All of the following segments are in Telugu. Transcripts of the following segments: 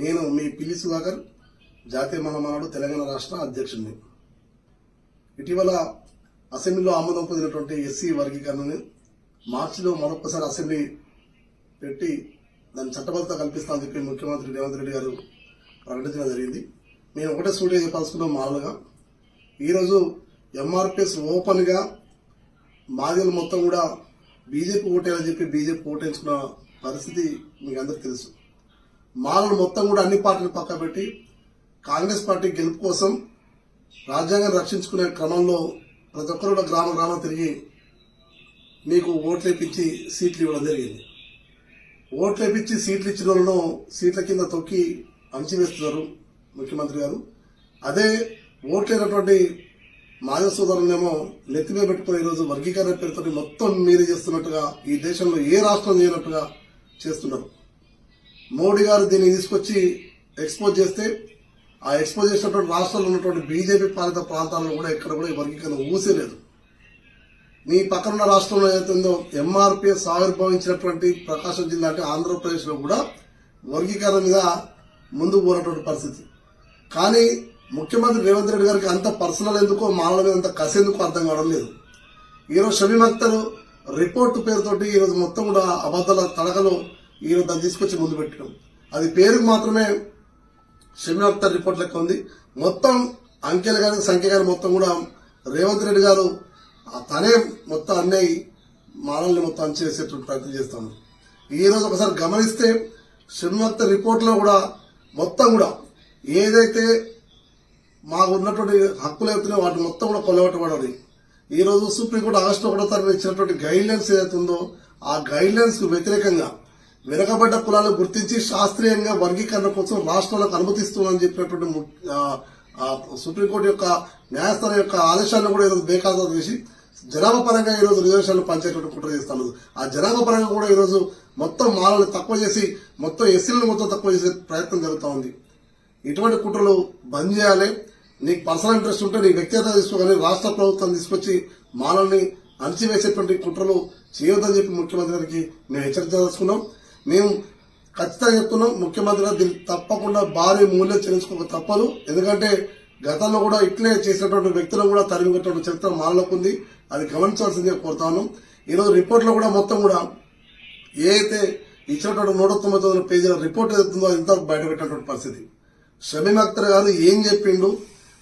నేను మీ పిలిస్ సుధాకర్ జాతీయ మనమానాడు తెలంగాణ రాష్ట్ర అధ్యక్షుడిని. ఇటీవల అసెంబ్లీలో ఆమోదం పొందినటువంటి ఎస్సీ వర్గీకరణని మార్చిలో మరొకసారి అసెంబ్లీ పెట్టి దాన్ని చట్టబద్ధత కల్పిస్తామని చెప్పి ముఖ్యమంత్రి రేవంత్ రెడ్డి గారు ప్రకటించడం జరిగింది. మేము ఒకటే సూటిగా చెప్పాల్సుకున్నాం మామూలుగా. ఈరోజు ఎంఆర్పిఎస్ ఓపెన్గా మాదిగలు మొత్తం కూడా బీజేపీ ఓటేయాలని చెప్పి బీజేపీ ఓటేయించుకున్న పరిస్థితి మీకు అందరికి తెలుసు. మాలను మొత్తం కూడా అన్ని పార్టీలు పక్కబెట్టి కాంగ్రెస్ పార్టీ గెలుపు కోసం రాజ్యాంగాన్ని రక్షించుకునే క్రమంలో ప్రతి ఒక్కరు కూడా గ్రామ గ్రామం తిరిగి మీకు ఓట్లు వేపించి సీట్లు ఇవ్వడం జరిగింది. ఓట్లు వేపించి సీట్లు ఇచ్చిన వాళ్ళను సీట్ల కింద తొక్కి అణచివేస్తున్నారు ముఖ్యమంత్రి గారు. అదే ఓట్లేనటువంటి మాజీ సోదరులనేమో నెత్తిమీద పెట్టుకుని ఈరోజు వర్గీకరణ పేరుతో మొత్తం మీరు చేస్తున్నట్టుగా ఈ దేశంలో ఏ రాష్ట్రం చేయనట్టుగా చేస్తున్నారు. మోడీ గారు దీన్ని తీసుకొచ్చి ఎక్స్పోజ్ చేస్తే ఆ ఎక్స్పోజ్ చేసినటువంటి రాష్ట్రాల్లో ఉన్నటువంటి బీజేపీ పాలిత ప్రాంతాల్లో కూడా ఎక్కడ కూడా ఈ వర్గీకరణ ఊసేలేదు మీ పక్కనున్న రాష్ట్రంలో ఏదైతుందో ఎంఆర్పిఎస్ ఆవిర్భవించినటువంటి ప్రకాశం జిల్లా అంటే ఆంధ్రప్రదేశ్లో కూడా వర్గీకరణ మీద ముందుకు పోనటువంటి పరిస్థితి. కానీ ముఖ్యమంత్రి రేవంత్ రెడ్డి గారికి అంత పర్సనల్ ఎందుకో మానవుల మీద అంత కసి ఎందుకో అర్థం కావడం లేదు. ఈరోజు షమీమ్ అఖ్తర్ రిపోర్ట్ పేరుతోటి ఈరోజు మొత్తం కూడా అబద్ధాల తడకలు ఈరోజు దాన్ని తీసుకొచ్చి ముందు పెట్టడం. అది పేరుకు మాత్రమే షమీమ్ అఖ్తర్ రిపోర్ట్ లెక్క ఉంది. మొత్తం అంకెలు కానీ సంఖ్య కానీ మొత్తం కూడా రేవంత్ రెడ్డి గారు తనే మొత్తం అన్నయ్య మానల్ని మొత్తం అంచేసేటువంటి ప్రయత్నం చేస్తాను. ఈ రోజు ఒకసారి గమనిస్తే షమీమ్ రిపోర్ట్లో కూడా మొత్తం కూడా ఏదైతే మాకు ఉన్నటువంటి హక్కులు అవుతున్నాయో వాటి మొత్తం కూడా కొలగొట్టబడాలి ఈ రోజు సుప్రీంకోర్టు ఆగస్టు ఒకటో తారీఖు ఇచ్చినటువంటి గైడ్లైన్స్ ఏదైతే ఉందో ఆ గైడ్లైన్స్కు వ్యతిరేకంగా వెనుకబడ్డ కులాలు గుర్తించి శాస్త్రీయంగా వర్గీకరణ కోసం రాష్ట్రాలకు అనుమతిస్తుందని చెప్పినటువంటి ము- సుప్రీంకోర్టు యొక్క న్యాయస్థానం యొక్క ఆదేశాలను కూడా ఈరోజు బేఖాతా చేసి జనాభా పరంగా ఈరోజు రిజర్వేషన్లు పంచేటువంటి కుట్ర చేస్తున్నారు. ఆ జనాభా పరంగా కూడా ఈరోజు మొత్తం మాలను తక్కువ చేసి మొత్తం ఎస్సీలను మొత్తం తక్కువ చేసే ప్రయత్నం జరుగుతూ ఉంది. ఇటువంటి కుట్రలు బంద్ చేయాలి. నీకు పర్సనల్ ఇంట్రెస్ట్ ఉంటే నీ వ్యక్తిగత తీసుకోగానే రాష్ట్ర ప్రభుత్వం తీసుకొచ్చి మానల్ని అణచివేసేటువంటి కుట్రలు చేయొద్దని చెప్పి ముఖ్యమంత్రి గారికి మేము హెచ్చరించదలుచుకున్నాం మేము ఖచ్చితంగా చెప్తున్నాం ముఖ్యమంత్రి గారు తప్పకుండా భారీ మూల్యం చెల్లించుకోక తప్పదు. ఎందుకంటే గతంలో కూడా ఇట్లే చేసినటువంటి వ్యక్తులను కూడా తరిమినటువంటి చరిత్ర మానలకు ఉంది అది గమనించాల్సిందిగా కోరుతాను. ఈరోజు రిపోర్ట్లో కూడా మొత్తం కూడా ఏ అయితే ఇచ్చినటువంటి నూట తొంభై తొమ్మిది పేజీల రిపోర్ట్ ఏదైతుందో అది ఇంతవరకు బయటపెట్టినటువంటి పరిస్థితి. షమీమ్ అఖ్తర్ గారు ఏం చెప్పిండు?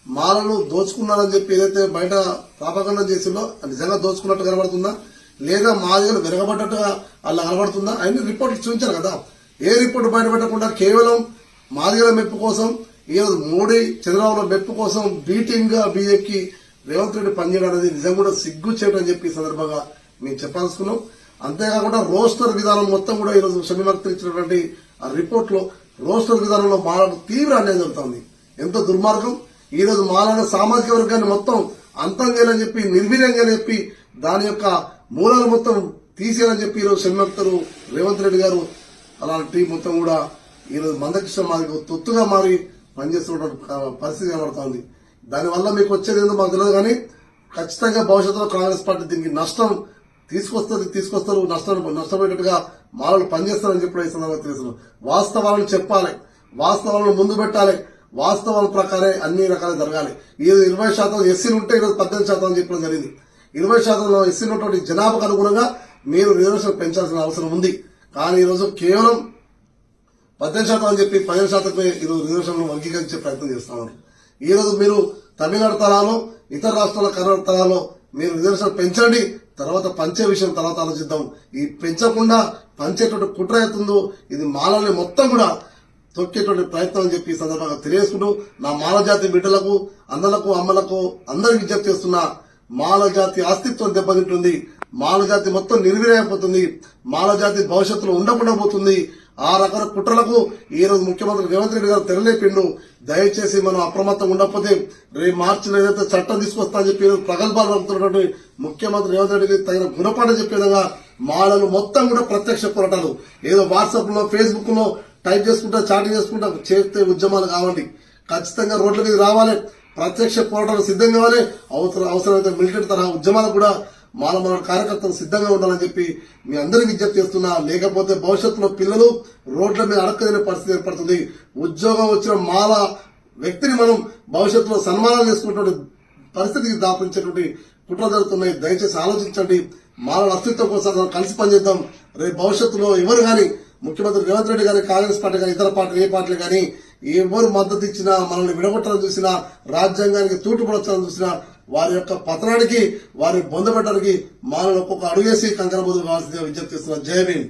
మాలను దోచుకున్నారని చెప్పి ఏదైతే బయట ప్రాపకండం చేసిందో నిజంగా దోచుకున్నట్టు కనబడుతుందా? లేదా మాదిగలు వెనకబడ్డట్టుగా అలా కనబడుతుందా అన్ని రిపోర్ట్లు చూపించారు కదా. ఏ రిపోర్ట్ బయటపెట్టకుండా కేవలం మాదిగల మెప్పు కోసం ఈరోజు మోడీ చంద్రబాబు మెప్పు కోసం బీటింగ్గా బీజేపీకి రేవంత్ రెడ్డి పనిచేయడం అనేది నిజం కూడా సిగ్గు చేయడం అని చెప్పి సందర్భంగా మేము చెప్పాల్సుకున్నాం. అంతేకాకుండా రోస్టర్ విధానం మొత్తం కూడా ఈరోజు షమీమక్తర్ ఇచ్చినటువంటి ఆ రిపోర్ట్లో రోస్టర్ విధానంలో మాలకు తీవ్ర అన్యాయం జరుగుతుంది. ఎంతో దుర్మార్గం. ఈ రోజు మాలాన సామాజిక వర్గాన్ని మొత్తం అంతం చేయాలని చెప్పి నిర్వీర్యంగా చెప్పి దాని యొక్క మూలాలు మొత్తం తీసేయాలని చెప్పి ఈరోజు షమీమక్తరు రేవంత్ రెడ్డి గారు అలాంటి టీం మొత్తం కూడా ఈరోజు మందకృష్ణ మాదికి తొత్తుగా మారి పనిచేస్తున్నటువంటి పరిస్థితి కనబడుతోంది దానివల్ల మీకు వచ్చేది ఏందో మాకు తెలియదు కానీ ఖచ్చితంగా భవిష్యత్తులో కాంగ్రెస్ పార్టీ దీనికి నష్టం తీసుకొస్తుంది తీసుకొస్తారు నష్టం నష్టపోయేటట్టుగా మాలలు పనిచేస్తారని చెప్పి ఈ సందర్భంగా తెలుసు వాస్తవాలను చెప్పాలి. వాస్తవాలను ముందు పెట్టాలి. వాస్తవాల ప్రకారే అన్ని రకాలు జరగాలి. ఈ ఇరవై శాతం ఎస్సీలు ఉంటే ఈరోజు పద్దెనిమిది శాతం అని చెప్పడం జరిగింది. ఇరవై శాతంలో ఇస్తున్నటువంటి జనాభాకు అనుగుణంగా మీరు రిజర్వేషన్ పెంచాల్సిన అవసరం ఉంది. కానీ ఈరోజు కేవలం పద్దెనిమిది శాతం అని చెప్పి పదిహేను శాతమే ఈరోజు రిజర్వేషన్లు వర్గీకరించే ప్రయత్నం చేస్తున్నారు ఈరోజు ఈ రోజు మీరు తమిళనాడు తరాలో ఇతర రాష్ట్రాల కర్ణాటక తరాలో మీరు రిజర్వేషన్ పెంచండి. తర్వాత పంచే విషయం తర్వాత ఆలోచిద్దాం. ఈ పెంచకుండా పంచేటువంటి కుట్ర అవుతుందో ఇది మాలని మొత్తం కూడా తొక్కేటువంటి ప్రయత్నం అని చెప్పి ఈ సందర్భంగా తెలియజేసుకుంటూ నా మాల జాతి బిడ్డలకు అన్నలకు అమ్మలకు అందరికి విజ్ఞప్తి చేస్తున్నా. మాలజాతి అస్తిత్వం దెబ్బతింటుంది మాలజాతి మొత్తం నిర్వీర్యమైపోతుంది మాలజాతి భవిష్యత్తులో ఉండకుండా పోతుంది ఆ రకాల కుట్రలకు ఈ రోజు ముఖ్యమంత్రి రేవంత్ రెడ్డి గారు తెరలేపిండు. దయచేసి మనం అప్రమత్తం ఉండకపోతే రేపు మార్చిలో ఏదైతే చట్టం తీసుకొస్తా చెప్పి ప్రగల్భాలు పలుకుతున్నటువంటి ముఖ్యమంత్రి రేవంత్ రెడ్డికి తగిన గుణపాఠం చెప్పే విధంగా మాలలు మొత్తం కూడా ప్రత్యక్ష పోరాటాలు. ఏదో వాట్సాప్లో ఫేస్బుక్లో టైప్ చేసుకుంటా చాటింగ్ చేసుకుంటా చేస్తే ఉద్యమాలు కావండి. ఖచ్చితంగా రోడ్ల మీద రావాలి. ప్రత్యక్ష పోరాటాలు సిద్ధం కావాలి అవసరం అవసరమైతే మిలిటరీ తరహా ఉద్యమాలు కూడా మాల మన కార్యకర్తలు సిద్ధంగా ఉండాలని చెప్పి మీ అందరికీ విజ్ఞప్తి చేస్తున్నా. లేకపోతే భవిష్యత్తులో పిల్లలు రోడ్ల మీద అడక్కదిన పరిస్థితి ఏర్పడుతుంది. ఉద్యోగం వచ్చిన మాల వ్యక్తిని మనం భవిష్యత్తులో సన్మానాలు చేసుకున్నటువంటి పరిస్థితికి దాపించేటువంటి కుట్ర జరుగుతున్నాయి. దయచేసి ఆలోచించండి. మాల అస్తిత్వం కోసం మనం కలిసి పనిచేద్దాం. రేపు భవిష్యత్తులో ఎవరు కానీ ముఖ్యమంత్రి రేవంత్ రెడ్డి కానీ కాంగ్రెస్ పార్టీ కానీ ఇతర పార్టీలు ఏ పార్టీలు కానీ ఎవరు మద్దతు ఇచ్చినా మనల్ని విడగొట్టాలని చూసినా రాజ్యాంగానికి తూటుపడొచ్చాలని చూసినా వారి యొక్క పతనానికి వారి బొందబెట్టడానికి మానవులు ఒక్కొక్క అడుగేసి కంకర కావాల్సిందిగా విజ్ఞప్తి చేస్తున్నారు జై భీమ్